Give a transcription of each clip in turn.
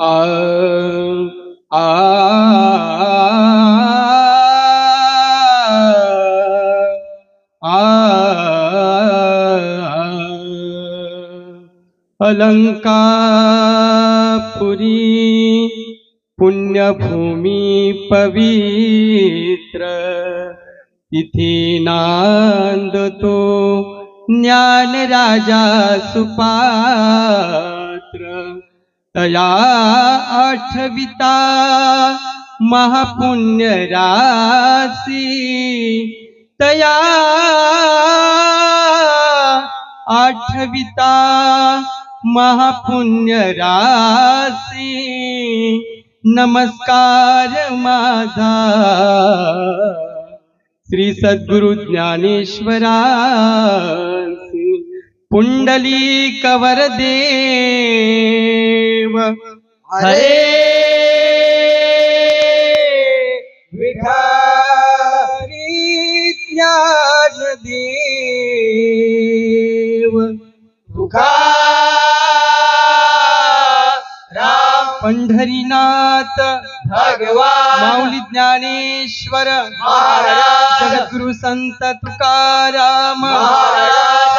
आ आ अलंकापुरी पवित्र इति नांदतो ज्ञान राजा तया आठविता महापुण्य राशी तया आठविता महापुण्य राशी नमस्कार माझा। श्री सद्गुरु ज्ञानेश्वरा पुंडली कवर देव हरे विठारी ज्ञान देव तुका राम पंढरीनाथ भगवान माऊली ज्ञानेश्वर. जगद्गुरु संत तुकाराम महाराज.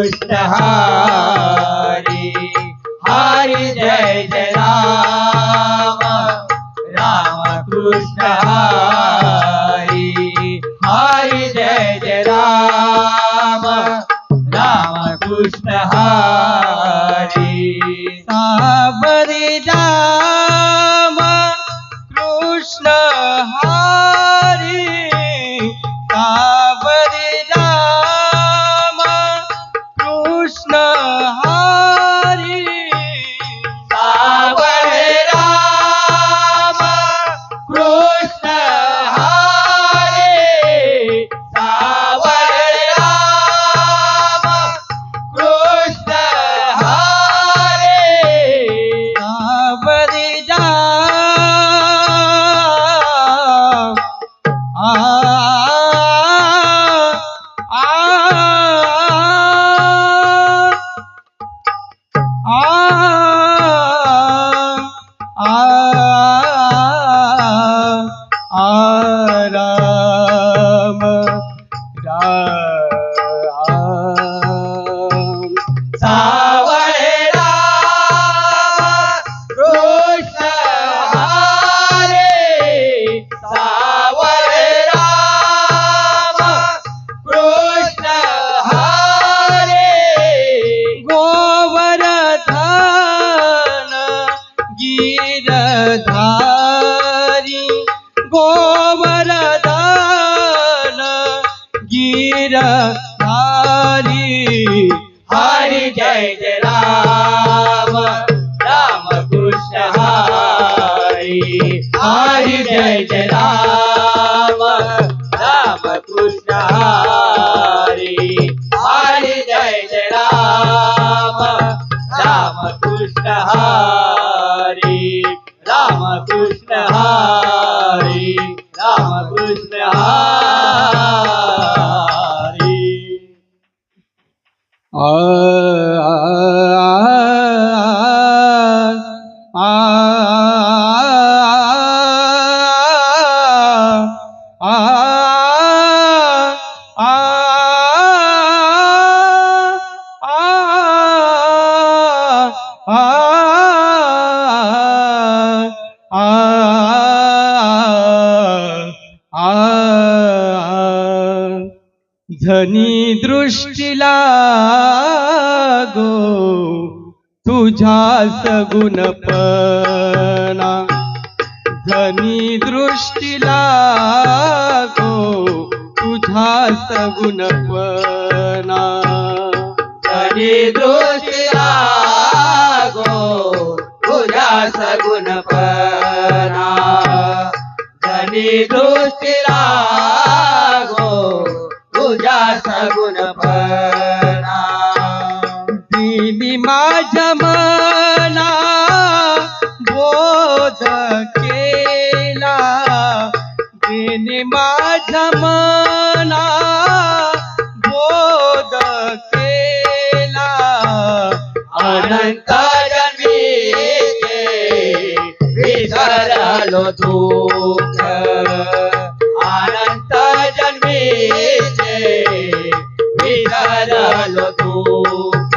राम कृष्ण हरि हरि जय जय राम। राम कृष्ण हरि हरि जय जय राम। राम कृष्ण हरि सावरे राम। कृष्ण हरी आ आ धनी दृष्टीला गो तुझ्या सगुणपणा धनी दृष्टीला गो तुझ्या सगुणपणा धनी दृष्टीला गो तुझ्या सगुणपणा धनी दृष्टीला विसरलो दुःख, अनंत जन्मीचे विसरलो दुःख,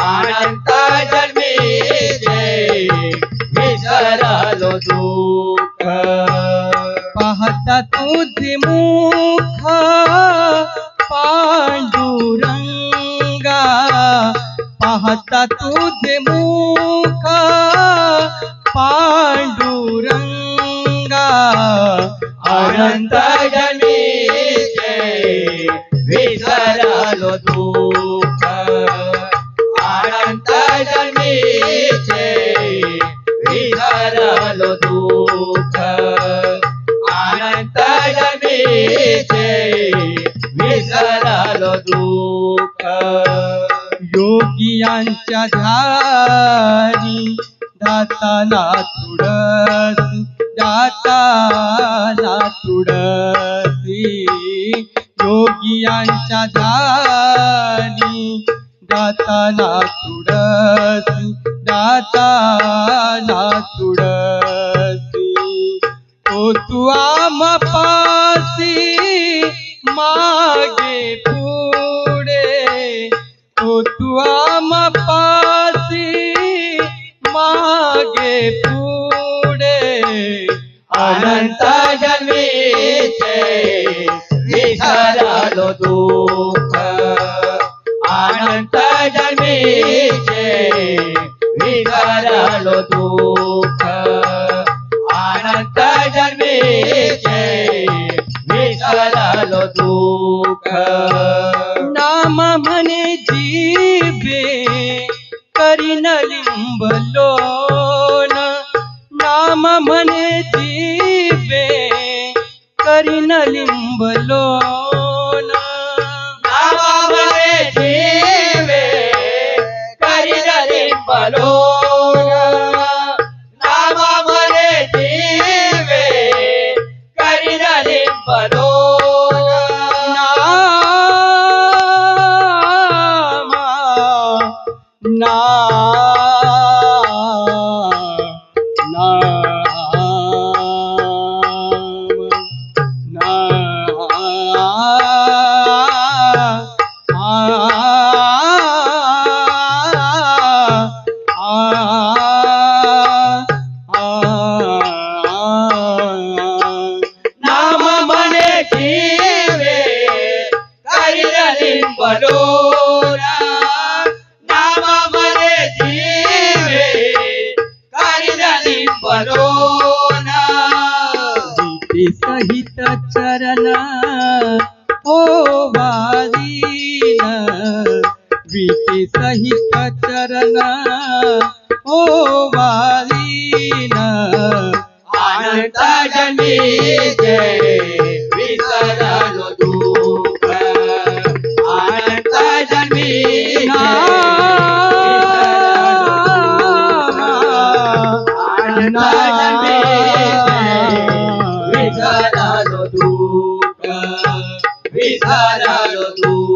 अनंत जन्मीचे विसरलो दुःख। पाहता तुझे मुख, पांडुरंगा। पाहता तुझे मुख पांडुरंगा अनंत गणेशे विसरलो दुःख. अनंत गणेशे विसरलो दुःख. अनंत गणेशे विसरलो दुःख. योगियांच्या धारी दाताना तुळसी जाता. जन्मीचे विसरलो दुःख. विटे सहित चरण ओ वारीन अनंत जन्मीचे विसरलो दुःख। अनंत जन्मीचे अनंत जन्मीचे विसरलो दुःख। विसरलो दुःख।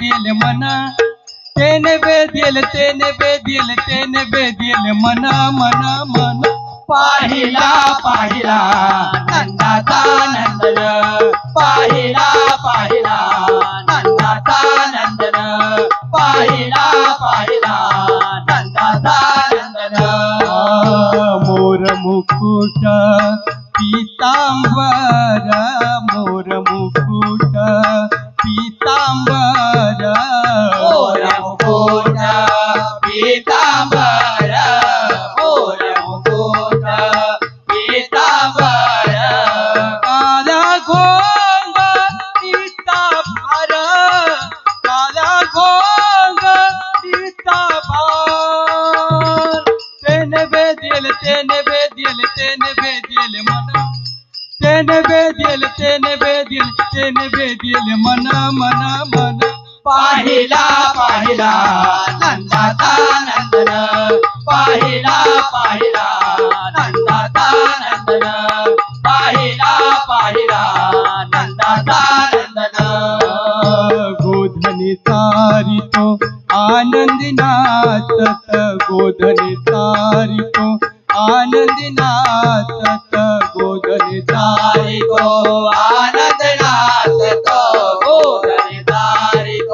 बेदिल मना तेने बेदिल तेने बेदिल तेने बेदिल मना मना मना. पाहिला पाहिला नंदाचा नंदन. पाहिला पाहिला नंदाचा नंदन. पाहिला पाहिला नंदाचा नंदन. मोर मुकुट पीतांबर मोर मन मन मन. पाहिला पाहिला.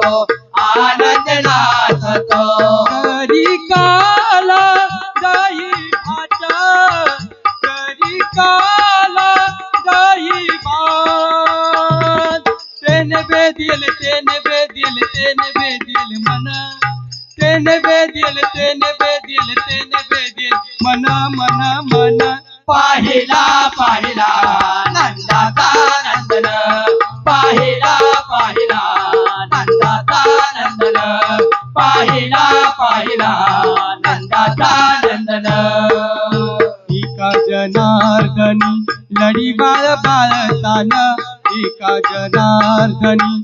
तारी को आनंद नाचतो करी काला गाई भाचा करी काला गाई भात तेने वेदियल तेने वेदियल तेने वेदियल मना। तेने वेदियल तेने वेदियल तेने वेदियल मना मना मना। पाहिला पाहिला नंदाचा नंदन। पाहिला पाहिला जना एका जनार्दनी।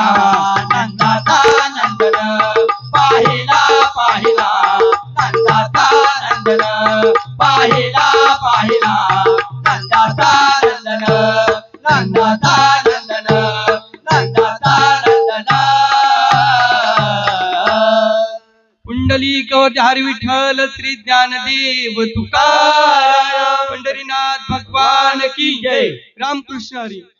पाहिला नंदन पाहिला पाहिला. नंदन पाहिला पाहिला. नंदन नंदन नंदन. हरी विठ्ठल श्री ज्ञानदेव तुकाराम पंढरीनाथ भगवान की जय. रामकृष्ण हरी.